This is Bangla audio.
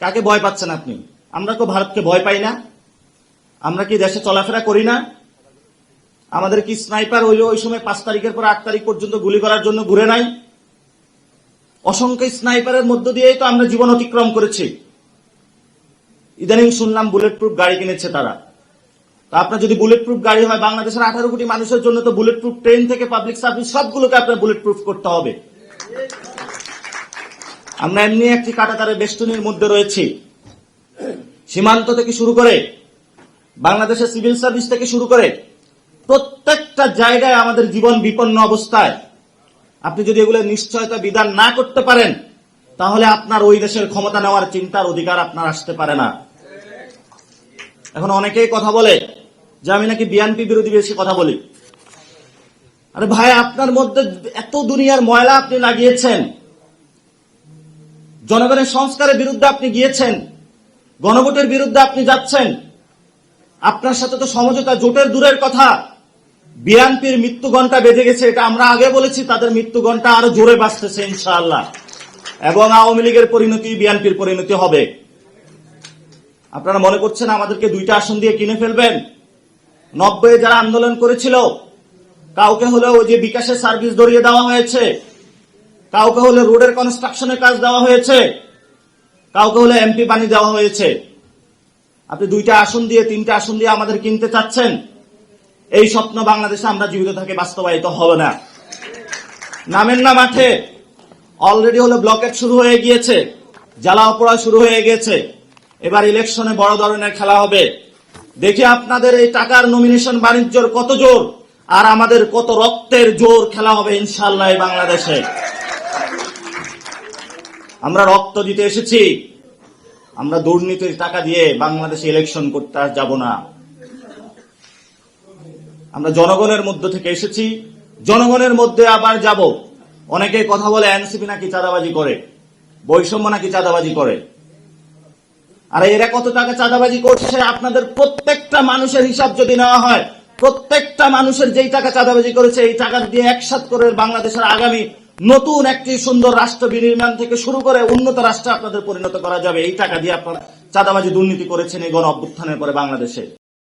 কাকে ভয় পাচ্ছেন আপনি? আমরা তো ভারতকে ভয় পাই না। আমরা কি দেশে চলাফেরা করি না? আমাদের কি স্নাইপার হইল ওই সময় পাঁচ তারিখের পর আট তারিখ পর্যন্ত গুলি করার জন্য ঘুরে নাই? অসংখ্য স্নাইপারের মধ্য দিয়েই তো আমরা জীবন অতিক্রম করেছি। ইদানিং শুনলাম বুলেট প্রুফ গাড়ি কিনেছে তারা। তা আপনার যদি বুলেট প্রুফ গাড়ি হয়, বাংলাদেশের আঠারো কোটি মানুষের জন্য তো বুলেট প্রুফ ট্রেন থেকে পাবলিক সার্ভিস, সবগুলোকে আপনার বুলেট প্রুফ করতে হবে। আমরা এমনি একটি কাটাতারের বেষ্টনীর মধ্যে রয়েছি। সীমান্ত থেকে শুরু করে বাংলাদেশের সিভিল সার্ভিস থেকে শুরু করে প্রত্যেকটা জায়গায় আমাদের জীবন বিপন্ন অবস্থায়। আপনি যদি এগুলো নিশ্চয়তা বিধান না করতে পারেন, তাহলে আপনার ওই দেশের ক্ষমতা নেওয়ার চিন্তার অধিকার আপনার আসতে পারে না। এখন অনেকেই কথা বলে যে আমি নাকি বিএনপি বিরোধী বেশি কথা বলি। আরে ভাই, আপনার মধ্যে এত দুনিয়ার ময়লা আপনি লাগিয়েছেন। জনগণের সংস্কারের বিরুদ্ধে আপনি গিয়েছেন, গণভোটের বিরুদ্ধে আপনি যাচ্ছেন, আপনার সাথে তো সমঝোতা, জোটের দূরের কথা। বিএনপির মৃত্যু ঘণ্টা বেজে গেছে, এটা আমরা আগে বলেছি, তাদের মৃত্যু ঘণ্টা আরও জোরে বাঁচতেছে ইনশাআল্লাহ। এবং আওয়ামী লীগের পরিণতি বিএনপির পরিণতি হবে। আপনারা মনে করছেন আমাদেরকে দুইটা আসন দিয়ে কিনে ফেলবেন? নব্বই যারা আন্দোলন করেছিল, কাউকে হলেও যে বিকাশের সার্ভিস ধরিয়ে দেওয়া হয়েছে কাউকে হলে রোডের কনস্ট্রাকশনের কাজ দেওয়া হয়েছে, কাউকে হলে এমপি বানি দেওয়া হয়েছে। আপনি দুইটা আসন দিয়ে, তিনটা আসন দিয়ে আমাদের কিনতে চাচ্ছেন, এই স্বপ্ন বাংলাদেশে আমরা জীবিত থাকে, বাস্তবায়িত হবে না। নামেন না মাঠে অলরেডি হলো ব্লকেট শুরু হয়ে গিয়েছে জ্বালাও পোড়া শুরু হয়ে গিয়েছে। এবার ইলেকশনে বড় ধরনের খেলা হবে। দেখি আপনাদের এই টাকার নমিনেশন বাণিজ্যর কত জোর, আর আমাদের কত রক্তের জোর খেলা হবে ইনশাল্লাহ বাংলাদেশে। আমরা রক্ত দিতে এসেছি। আমরা দুর্নীতির টাকা দিয়ে বাংলাদেশে ইলেকশন করতে যাব না। আমরা জনগণের মধ্য থেকে এসেছি। জনগণের মধ্যে আবার যাব। অনেকে কথা বলে এনসিপি নাকি চাঁদাবাজি করে, বৈষম্য নাকি চাঁদাবাজি করে। আর এরা কত টাকা চাঁদাবাজি করছে, আপনাদের প্রত্যেকটা মানুষের হিসাব যদি নেওয়া হয়, প্রত্যেকটা মানুষের যেই টাকা চাঁদাবাজি করেছে, এই টাকা দিয়ে একসাথ করে বাংলাদেশের আগামী নতুন একটি সুন্দর রাষ্ট্র বিনির্মাণ থেকে শুরু করে উন্নত রাষ্ট্রে আপনাদের পরিণত করা যাবে। এই টাকা দিয়ে আপনারা চাঁদাবাজি দুর্নীতি করেছেন এই গণ অভ্যুত্থানের পরে বাংলাদেশে।